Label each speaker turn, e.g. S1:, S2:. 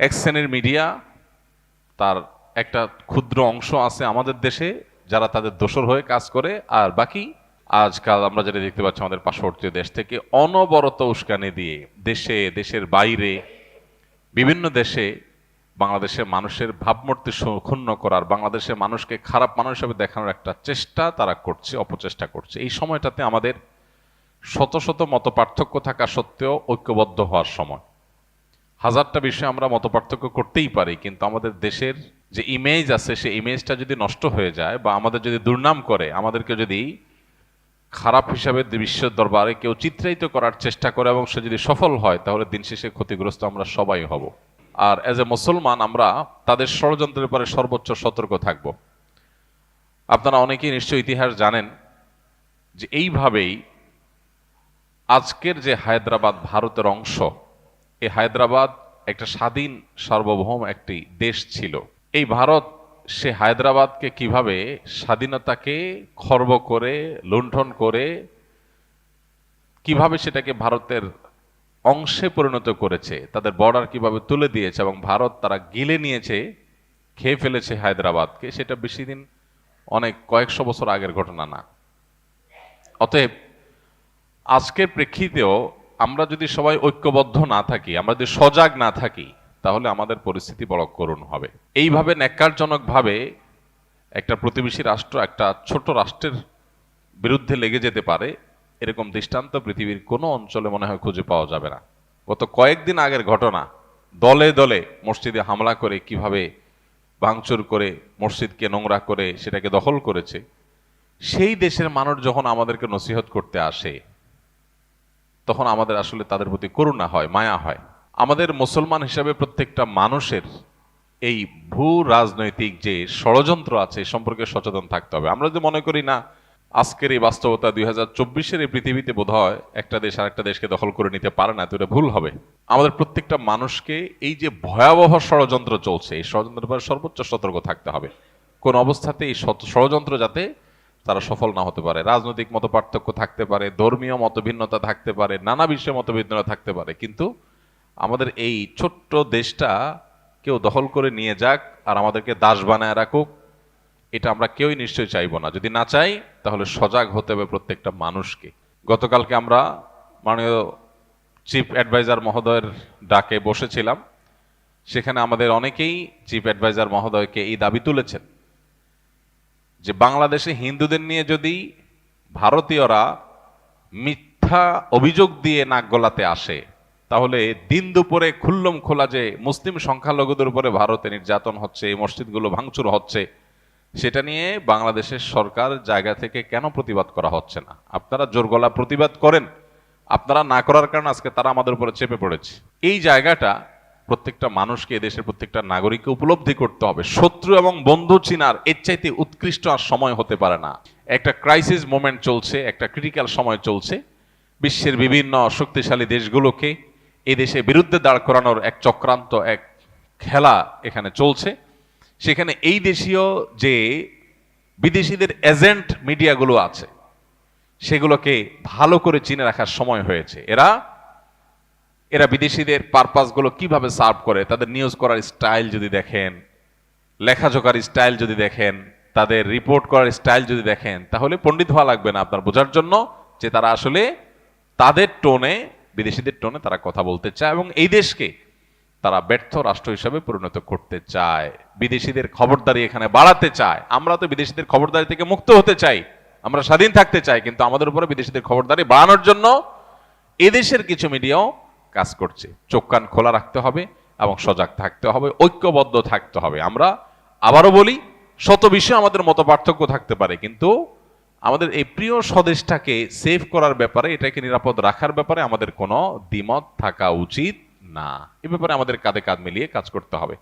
S1: এক শ্রেণির মিডিয়া তার একটা ক্ষুদ্র অংশ আছে আমাদের দেশে, যারা তাদের দোষর হয়ে কাজ করে, আর বাকি আজকাল আমরা যেটা দেখতে পাচ্ছি আমাদের পার্শ্ববর্তী দেশ থেকে অনবরত উস্কানি দিয়ে দেশে, দেশের বাইরে, বিভিন্ন দেশে বাংলাদেশের মানুষের ভাবমূর্তি ক্ষুণ্ণ করার বাংলাদেশের মানুষকে খারাপ মানুষ হিসেবে দেখানোর একটা চেষ্টা তারা করছে, অপচেষ্টা করছে। এই সময়টাতে আমাদের শত শত মত পার্থক্য থাকা সত্ত্বেও ঐক্যবদ্ধ হওয়ার সময়। হাজারটা বিষয়ে আমরা মত পার্থক্য করতেই পারি, কিন্তু আমাদের দেশের যে ইমেজ আছে, সেই ইমেজটা যদি নষ্ট হয়ে যায় বা আমাদের যদি দুর্নাম করে, আমাদেরকে যদি খারাপ হিসাবে বিশ্বের দরবারে কেউ চিত্রায়িত করার চেষ্টা করে এবং সে যদি সফল হয়, তাহলে দিন শেষে ক্ষতিগ্রস্ত আমরা সবাই হব। আর এজ এ মুসলমান আমরা তাদের ষড়যন্ত্রের পরে সর্বোচ্চ সতর্ক থাকব। আপনারা অনেকেই নিশ্চয় ইতিহাস জানেন যে এইভাবেই আজকের যে হায়দ্রাবাদ ভারতের অংশ এই হায়দ্রাবাদ একটা স্বাধীন সার্বভৌম একটি দেশ ছিল। এই ভারত সে হায়দ্রাবাদকে কীভাবে স্বাধীনতাকে খর্ব করে, লুণ্ঠন করে, কীভাবে সেটাকে ভারতের অংশে পরিণত করেছে, তাদের বর্ডার কীভাবে তুলে দিয়েছে এবং ভারত তারা গিলে নিয়েছে, খেয়ে ফেলেছে হায়দ্রাবাদকে, সেটা বেশি দিন অনেক কয়েকশো বছর আগের ঘটনা না। অতএব আজকের প্রেক্ষিতেও আমরা যদি সবাই ঐক্যবদ্ধ না থাকি, আমরা যদি সজাগ না থাকি, তাহলে আমাদের পরিস্থিতি বড় করুণ হবে। এইভাবে ন্যাক্কারজনকভাবে একটা প্রতিবেশী রাষ্ট্র, একটা ছোট রাষ্ট্রের বিরুদ্ধে লেগে যেতে পারে, এরকম দৃষ্টান্ত পৃথিবীর কোনো অঞ্চলে মনে হয় খুঁজে পাওয়া যাবে না। গত কয়েকদিন আগের ঘটনা, দলে দলে মসজিদে হামলা করে কীভাবে ভাঙচুর করে মসজিদকে নোংরা করে সেটাকে দখল করেছে, সেই দেশের মানুষ যখন আমাদেরকে নসিহত করতে আসে তখন আমাদের আসলে তাদের প্রতি করুণা হয়, মায়া হয়। আমাদের মুসলমান হিসাবে প্রত্যেকটা মানুষের এই ভূ রাজনৈতিক যে ষড়যন্ত্র আছে সম্পর্কে সচেতন থাকতে হবে। আমরা যদি মনে করি না, আজকের এই বাস্তবতা দুই হাজার চব্বিশের এই পৃথিবীতে বোধ হয় একটা দেশ আর একটা দেশকে দখল করে নিতে পারে না, তো এটা ভুল হবে। আমাদের প্রত্যেকটা মানুষকে এই যে ভয়াবহ ষড়যন্ত্র চলছে, এই ষড়যন্ত্রের সর্বোচ্চ সতর্ক থাকতে হবে। কোন অবস্থাতে এই ষড়যন্ত্র যাতে তারা সফল না হতে পারে। রাজনৈতিক মত পার্থক্য থাকতে পারে, ধর্মীয় মতভিন্নতা থাকতে পারে, নানা বিষয়ে মতভিন্নতা থাকতে পারে। কিন্তু আমাদের এই ছোট্ট দেশটা কেউ দখল করে নিয়ে যাক আর আমাদেরকে দাস বানায় রাখুক, এটা আমরা কেউই নিশ্চয়ই চাইব না। যদি না চাই, তাহলে সজাগ হতে হবে প্রত্যেকটা মানুষকে। গতকালকে আমরা মাননীয় চিফ অ্যাডভাইজার মহোদয়ের ডাকে বসেছিলাম। সেখানে আমাদের অনেকেই চিফ অ্যাডভাইজার মহোদয়কে এই দাবি তুলেছেন। যে বাংলাদেশে হিন্দুদের নিয়ে যদি ভারতীয়রা মিথ্যা অভিযোগ দিয়ে নাক গলাতে আসে, তাহলে দিন দুপুরে খুল্লম খোলা যে মুসলিম সংখ্যালঘুদের উপরে ভারতে নির্যাতন হচ্ছে, এই মসজিদগুলো ভাঙচুর হচ্ছে, সেটা নিয়ে বাংলাদেশের সরকার জায়গা থেকে কেন প্রতিবাদ করা হচ্ছে না? আপনারা জোর গলা প্রতিবাদ করেন। আপনারা না করার কারণে আজকে তারা আমাদের উপরে চেপে পড়েছে। এই জায়গাটা প্রত্যেকটা মানুষকে এদেশের প্রত্যেকটা নাগরিককে উপলব্ধি করতে হবে। শত্রু এবং বন্ধু চিনার এর চাইতে উৎকৃষ্ট আর সময় হতে পারে না। একটা ক্রাইসিস মোমেন্ট চলছে, একটা ক্রিটিক্যাল সময় চলছে। বিশ্বের বিভিন্ন শক্তিশালী দেশগুলোকে এই দেশে বিরুদ্ধে দাঁড় করানোর এক চক্রান্ত, এক খেলা এখানে চলছে। সেখানে এই দেশীয় যে বিদেশিদের এজেন্ট মিডিয়াগুলো আছে, সেগুলোকে ভালো করে চিনে রাখার সময় হয়েছে। এরা এরা বিদেশিদের পারপাসগুলো কীভাবে সার্ভ করে? তাদের নিউজ করার স্টাইল যদি দেখেন, লেখাজোকার স্টাইল যদি দেখেন, তাদের রিপোর্ট করার স্টাইল যদি দেখেন, তাহলে পণ্ডিত হওয়া লাগবে না আপনার বোঝার জন্য যে তারা আসলে তাদের টোনে বিদেশিদের টোনে তারা কথা বলতে চায় এবং এই দেশকে তারা ব্যর্থ রাষ্ট্র হিসাবে পরিণত করতে চায়। বিদেশিদের খবরদারি এখানে বাড়াতে চায়। আমরা তো বিদেশিদের খবরদারি থেকে মুক্ত হতে চাই। আমরা স্বাধীন থাকতে চাই, কিন্তু আমাদের উপরে বিদেশিদের খবরদারি বাড়ানোর জন্য এদেশের কিছু মিডিয়াও কাজ করছে। চোখ কান খোলা রাখতে হবে এবং সজাগ থাকতে হবে, ঐক্যবদ্ধ থাকতে হবে। আমরা আবারও বলি, শত বিষয়ে আমাদের মত পার্থক্য থাকতে পারে, কিন্তু আমাদের এই প্রিয় স্বদেশটাকে সেভ করার ব্যাপারে, এটাকে নিরাপদ রাখার ব্যাপারে আমাদের কোনো দ্বিমত থাকা উচিত না। এ ব্যাপারে আমাদের কাঁধে কাঁধ মিলিয়ে কাজ করতে হবে।